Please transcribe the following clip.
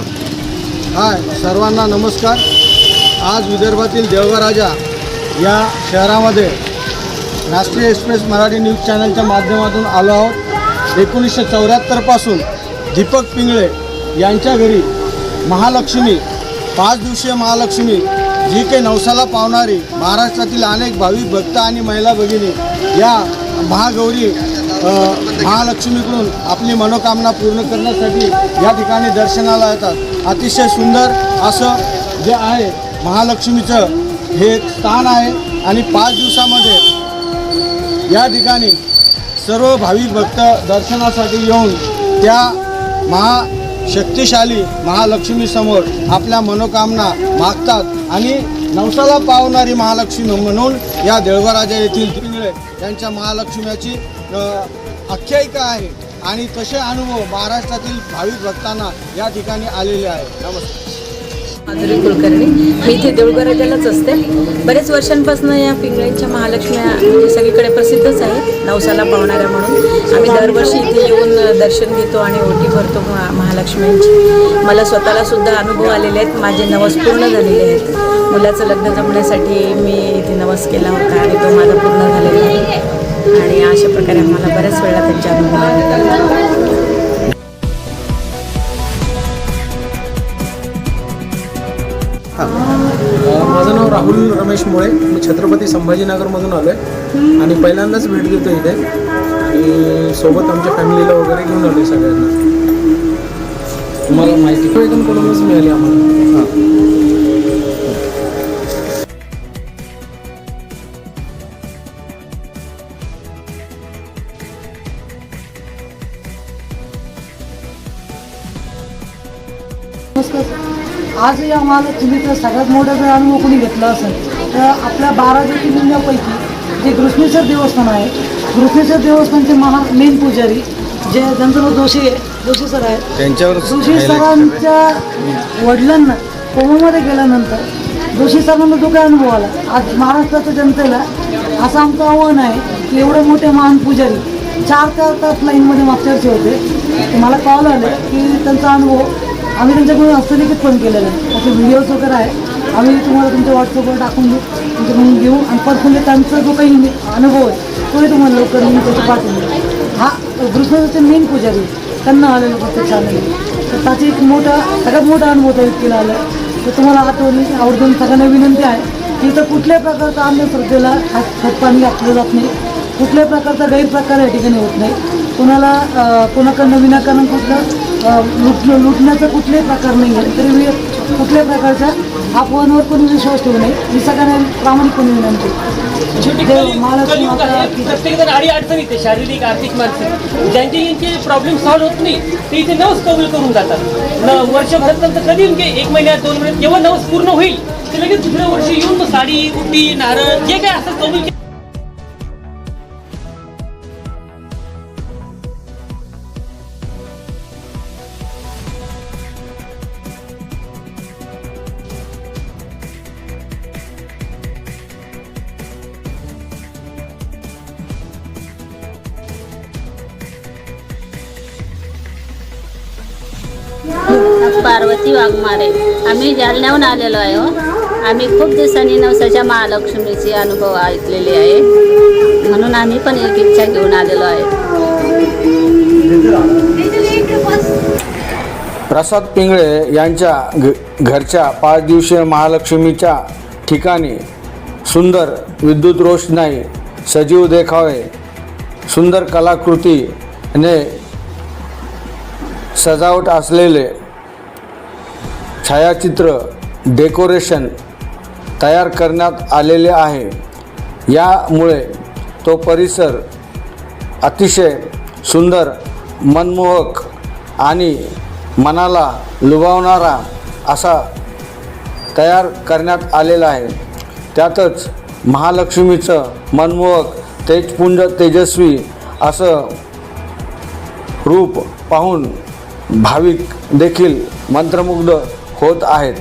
हाय सर्वांना नमस्कार. आज विदर्भातील देवघर राजा या शहरामध्ये राष्ट्रीय एक्सप्रेस मराठी न्यूज चॅनलच्या माध्यमातून आलो आहोत. एकोणीसशे चौऱ्याहत्तरपासून दीपक पिंगळे यांच्या घरी महालक्ष्मी पाच दिवसीय महालक्ष्मी जी काही नवसाला पावणारी महाराष्ट्रातील अनेक भाविक भक्त आणि महिला भगिनी या महागौरी महालक्ष्मीकडून आपली मनोकामना पूर्ण करण्यासाठी या ठिकाणी दर्शनाला येतात. अतिशय सुंदर असं जे आहे महालक्ष्मीचं हे स्थान आहे. आणि पाच दिवसामध्ये या ठिकाणी सर्व भाविक भक्त दर्शनासाठी येऊन त्या महाशक्तिशाली महालक्ष्मीसमोर आपल्या मनोकामना मागतात. आणि नवसाला पावणारी महालक्ष्मी म्हणून या देवळराजा येथील पिंगळे यांच्या महालक्ष्म्याची आख्यायिका आहे आणि तसे अनुभव महाराष्ट्रातील भाविक भक्तांना या ठिकाणी आलेले आहे. नमस्कार. माधुरी कुलकर्णी. मी इथे देऊळगराजालाच असते. बरेच वर्षांपासून या पिंगळ्यांच्या महालक्ष्म्या म्हणजे सगळीकडे प्रसिद्धच आहेत. नवसाला पावणाऱ्या म्हणून. आम्ही दरवर्षी इथे येऊन दर्शन घेतो आणि ओटी भरतो महा- महालक्ष्म्यांची. मला स्वतःला सुद्धा अनुभव आलेले आहेत. माझे नवस पूर्ण झालेले आहेत. मुलाचं लग्न जमण्यासाठी मी इथे नवस केला होता आणि तो माझा पूर्ण झालेला आहे. आणि अशा प्रकारे आम्हाला बऱ्याच वेळा त्यांचे अनुभव माझं नाव राहुल रमेश मुळे. मी छत्रपती संभाजीनगरमधून आलो आहे आणि पहिल्यांदाच भेट देतो इथे. आणि सोबत आमच्या फॅमिलीला वगैरे घेऊन आलो आहे सगळ्यांना. तुम्हाला माहिती इथून कडूनच मिळाली आम्हाला. हां. नमस्कार. आज या महालक्ष्मीचा सगळ्यात मोठा जर अनुभव कोणी घेतला असेल. तर आपल्या बारा ज्योतिर्लिंगापैकी जे घृष्णेश्वर देवस्थान आहे घृष्णेश्वर देवस्थानचे महा मेन पुजारी जे नाव जोशी आहे जोशी सर आहेत. त्यांच्यावर जोशी सरांच्या वडिलांना कोमामध्ये गेल्यानंतर जोशी सरांना जो काय अनुभव आला आज महाराष्ट्राच्या जनतेला असं आमचं आव्हान आहे की एवढे मोठे महान पुजारी चार चार तास लाईनमध्ये मागच्या होते. तर मला कॉल आले की त्यांचा अनुभव आम्ही त्यांच्याकडून हस्तलिखित पण केलेलं आहे. त्याचे व्हिडिओज वगैरे आहे. आम्ही तुम्हाला तुमच्या व्हॉट्सअपवर टाकून देऊ. तुमच्याकडून घेऊ. आणि पर्सनली त्यांचा जो काही म्हणजे अनुभव आहे तोही तुम्हाला लवकर मी त्याचं पाठवून देऊ. हा कृष्णाचे मेन पुजारी त्यांना आलेलं प्रत्यक्ष आलेलं तर त्याची एक मोठा सगळ्यात मोठा अनुभव त्या व्यक्तीला आला तर तुम्हाला आठवणी आवर्जून सगळ्यांना विनंती आहे की इथं कुठल्याही प्रकारचा अंधश्रद्धेला हात खतपाणी घातलं जात नाही. कुठल्याही प्रकारचा गैरप्रकार या ठिकाणी होत नाही. कोणाला कोणाकडनं विनाकारण कुठलं अं, लुट लुटण्याचा कुठलाही प्रकार नाही आहे तरी मी कुठल्याही प्रकारच्या अफवांवर कोणी विश्वास ठेवू नये ही सगळ्यांना प्रामाणिकपणे विनंती. महालक्ष्मी माता की प्रत्येक जण आडी अडचण येते शारीरिक आर्थिक मानसिक. ज्यांचे यांचे प्रॉब्लेम सॉल्व्ह होत नाही ते इथे नवस कबूल करून जातात. न वर्षभरात नंतर कधी म्हणजे एक महिन्यात दोन महिन्यात जेव्हा नवस पूर्ण होईल ते लगेच दुसऱ्या वर्षी येऊन साडी उटी नारळ जे काय असं कबूल पार्वती वाघमारे. आम्ही जालन्याहून आलेलो आहे हो. आम्ही खूप दिवसांनी नवसाच्या महालक्ष्मीचे अनुभव ऐकलेले आहे. म्हणून आम्ही पण एक इच्छा घेऊन आलेलो आहे. प्रसाद पिंगळे यांच्या घ घरच्या पाच दिवसीय महालक्ष्मीच्या ठिकाणी सुंदर विद्युत रोषणाई सजीव देखावे सुंदर कलाकृतीने सजावट असलेले छायाचित्र डेकोरेशन तयार करण्यात आलेले आहे. यामुळे तो परिसर अतिशय सुंदर मनमोहक आणि मनाला लुभावणारा असा तयार करण्यात आलेला आहे. त्यातच महालक्ष्मीचं मनमोहक तेजपुंज तेजस्वी असं रूप पाहून भाविक देखील मंत्रमुग्ध होत आहेत.